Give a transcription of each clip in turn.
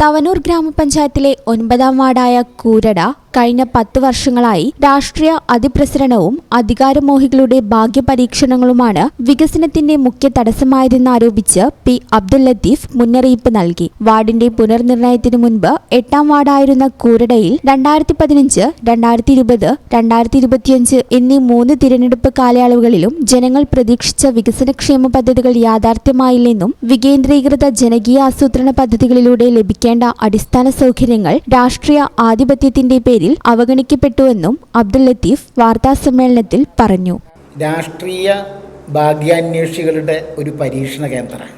തവനൂർ ഗ്രാമപഞ്ചായത്തിലെ ഒൻപതാം വാർഡായ കൂരട കഴിഞ്ഞ പത്ത് വർഷങ്ങളായി രാഷ്ട്രീയ അതിപ്രസരണവും അധികാരമോഹികളുടെ ഭാഗ്യപരീക്ഷണങ്ങളുമാണ് വികസനത്തിന്റെ മുഖ്യ തടസ്സമായതെന്നാരോപിച്ച് പി. അബ്ദുൽ ലത്തീഫ് മുന്നറിയിപ്പ് നൽകി. വാർഡിന്റെ പുനർനിർണയത്തിന് മുൻപ് എട്ടാം വാർഡായിരുന്ന കൂരടയിൽ രണ്ടായിരത്തി പതിനഞ്ച് രണ്ടായിരത്തി ഇരുപത് രണ്ടായിരത്തി ഇരുപത്തിയഞ്ച് എന്നീ മൂന്ന് തിരഞ്ഞെടുപ്പ് കാലയളവുകളിലും ജനങ്ങൾ പ്രതീക്ഷിച്ച വികസനക്ഷേമ പദ്ധതികൾ യാഥാർത്ഥ്യമായില്ലെന്നും വികേന്ദ്രീകൃത ജനകീയ ആസൂത്രണ പദ്ധതികളിലൂടെ ലഭിക്കേണ്ട അടിസ്ഥാന സൗകര്യങ്ങൾ രാഷ്ട്രീയ ആധിപത്യത്തിന്റെ പേരിൽ അവഗണിക്കപ്പെട്ടുവെന്നും അബ്ദുൽ ലത്തീഫ് വാർത്താസമ്മേളനത്തിൽ പറഞ്ഞു. രാഷ്ട്രീയ ഭാഗ്യാന്വേഷികളുടെ ഒരു പരീക്ഷണ കേന്ദ്രമാണ്.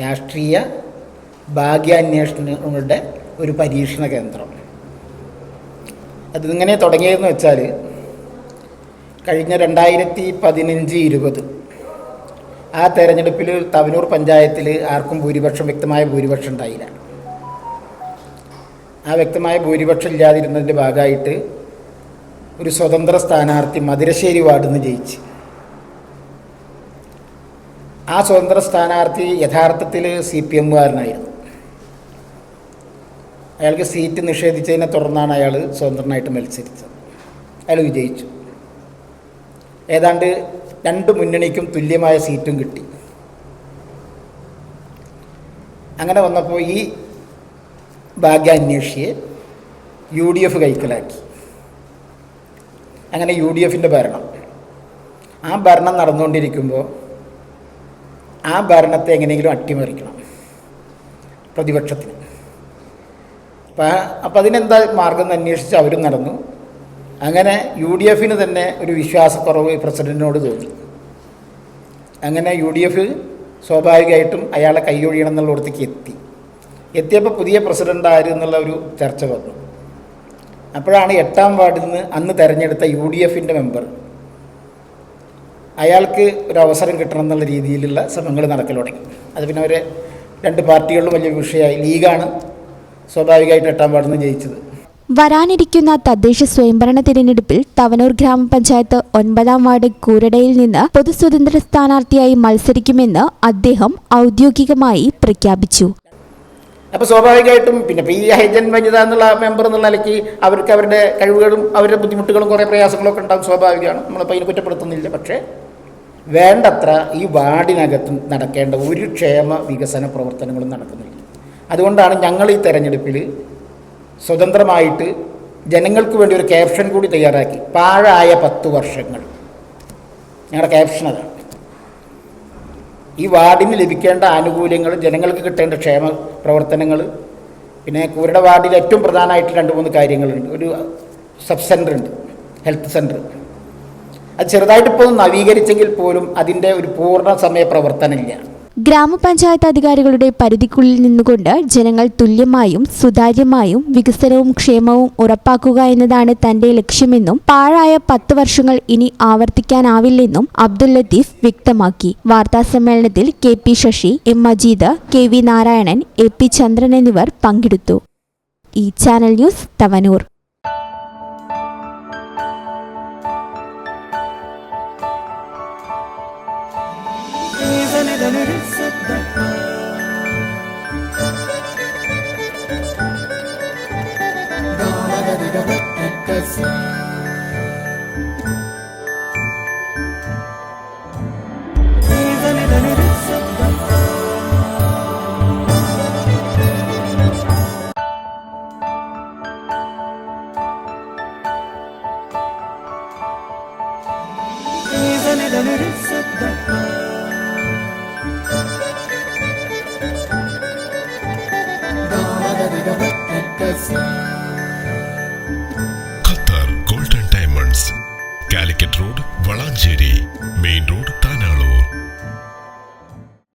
രാഷ്ട്രീയ ഭാഗ്യാന്വേഷണങ്ങളുടെ ഒരു പരീക്ഷണ കേന്ദ്രം. അതിങ്ങനെ തുടങ്ങിയതെന്ന് വെച്ചാൽ കഴിഞ്ഞ രണ്ടായിരത്തി പതിനഞ്ച് ഇരുപത് ആ തെരഞ്ഞെടുപ്പിൽ തവനൂർ പഞ്ചായത്തിൽ ആർക്കും ഭൂരിപക്ഷം വ്യക്തമായ ഭൂരിപക്ഷം ഉണ്ടായില്ല. ആ വ്യക്തമായ ഭൂരിപക്ഷം ഇല്ലാതിരുന്നതിന്റെ ഭാഗമായിട്ട് ഒരു സ്വതന്ത്ര സ്ഥാനാർത്ഥി മധുരശ്ശേരി വാർഡിൽ നിന്ന് ജയിച്ച്. ആ സ്വതന്ത്ര സ്ഥാനാർത്ഥി യഥാർത്ഥത്തിൽ സി പി എമ്മുകാരനായിരുന്നു. അയാൾക്ക് സീറ്റ് നിഷേധിച്ചതിനെ തുടർന്നാണ് അയാൾ സ്വതന്ത്രനായിട്ട് മത്സരിച്ചത്. അയാൾ വിജയിച്ചു. ഏതാണ്ട് രണ്ട് മുന്നണിക്കും തുല്യമായ സീറ്റും കിട്ടി. അങ്ങനെ വന്നപ്പോൾ ഈ ഭാഗ്യാന്വേഷിയെ യു ഡി എഫ് കൈക്കലാക്കി. അങ്ങനെ യു ഡി എഫിന്റെ ഭരണം. ആ ഭരണം നടന്നുകൊണ്ടിരിക്കുമ്പോൾ ആ ഭരണത്തെ എങ്ങനെയെങ്കിലും അട്ടിമറിക്കണം പ്രതിപക്ഷത്തിന്. അപ്പം അപ്പം അതിനെന്താ മാർഗം അന്വേഷിച്ച് അവരും നടന്നു. അങ്ങനെ യു ഡി എഫിന് തന്നെ ഒരു വിശ്വാസക്കുറവ് പ്രസിഡന്റിനോട് തോന്നി. അങ്ങനെ യു ഡി എഫ് സ്വാഭാവികമായിട്ടും അയാളെ കൈയൊഴിയണം എന്നുള്ളടത്തേക്ക് എത്തി. എത്തിയപ്പോൾ പുതിയ പ്രസിഡന്റ് ആര് എന്നുള്ള ഒരു ചർച്ച വന്നു. അപ്പോഴാണ് എട്ടാം വാർഡിൽ നിന്ന് അന്ന് തെരഞ്ഞെടുത്ത യു ഡി എഫിന്റെ മെമ്പർ അയാൾക്ക് ഒരു അവസരം കിട്ടണം എന്നുള്ള രീതിയിലുള്ള ശ്രമങ്ങൾ നടക്കൽ തുടങ്ങി. അത് പിന്നെ അവരെ രണ്ട് പാർട്ടികളിലും വലിയ വിഷയമായി. ലീഗാണ് സ്വാഭാവികമായിട്ട് എട്ടാം വാർഡിൽ നിന്ന് ജയിച്ചത്. വരാനിരിക്കുന്ന തദ്ദേശ സ്വയംഭരണ തിരഞ്ഞെടുപ്പിൽ തവനൂർ ഗ്രാമപഞ്ചായത്ത് ഒൻപതാം വാർഡ് കൂരടയിൽ നിന്ന് പൊതുസ്വതന്ത്ര സ്ഥാനാർത്ഥിയായി മത്സരിക്കുമെന്ന് അദ്ദേഹം ഔദ്യോഗികമായി പ്രഖ്യാപിച്ചു. അപ്പോൾ സ്വാഭാവികമായിട്ടും പിന്നെ പി ഹൈജൻ വനിത എന്നുള്ള മെമ്പർ എന്നുള്ള നിലയ്ക്ക് അവർക്ക് അവരുടെ കഴിവുകളും അവരുടെ ബുദ്ധിമുട്ടുകളും കുറേ പ്രയാസങ്ങളൊക്കെ ഉണ്ടാകും സ്വാഭാവികമാണ്. നമ്മളിപ്പോൾ അതിനെ കുറ്റപ്പെടുത്തുന്നില്ല. പക്ഷേ വേണ്ടത്ര ഈ വാർഡിനകത്ത് നടക്കേണ്ട ഒരു ക്ഷേമ വികസന പ്രവർത്തനങ്ങളും നടക്കുന്നില്ല. അതുകൊണ്ടാണ് ഞങ്ങൾ ഈ തെരഞ്ഞെടുപ്പിൽ സ്വതന്ത്രമായിട്ട് ജനങ്ങൾക്ക് വേണ്ടി ഒരു ക്യാപ്ഷൻ കൂടി തയ്യാറാക്കി. പാഴായ പത്ത് വർഷങ്ങൾ. ഞങ്ങളുടെ ക്യാപ്ഷൻ അതാണ്. ഈ വാർഡിന് ലഭിക്കേണ്ട ആനുകൂല്യങ്ങൾ ജനങ്ങൾക്ക് കിട്ടേണ്ട ക്ഷേമ പ്രവർത്തനങ്ങൾ പിന്നെ കൂരുടെ വാർഡിൽ ഏറ്റവും പ്രധാനമായിട്ട് രണ്ട് മൂന്ന് കാര്യങ്ങളുണ്ട്. ഒരു സബ് സെന്റർ ഉണ്ട് ഹെൽത്ത് സെന്റർ അത് ചെറുതായിട്ടിപ്പോൾ നവീകരിച്ചെങ്കിൽ പോലും അതിന്റെ ഒരു പൂർണ സമയ പ്രവർത്തനമില്ല ഗ്രാമപഞ്ചായത്ത് അധികാരികളുടെ പരിധിക്കുള്ളിൽ നിന്നുകൊണ്ട് ജനങ്ങൾ തുല്യമായും സുതാര്യമായും വികസനവും ക്ഷേമവും ഉറപ്പാക്കുക എന്നതാണ് തന്റെ ലക്ഷ്യമെന്നും പാഴായ പത്ത് വർഷങ്ങൾ ഇനി ആവർത്തിക്കാനാവില്ലെന്നും അബ്ദുൽ ലത്തീഫ് വ്യക്തമാക്കി. വാർത്താസമ്മേളനത്തിൽ K P Sasi M Majeed K V Narayanan A P Chandran എന്നിവർ പങ്കെടുത്തു. ഈ channel news Thavanur. döneriz hep beraber Da da da da da da da main road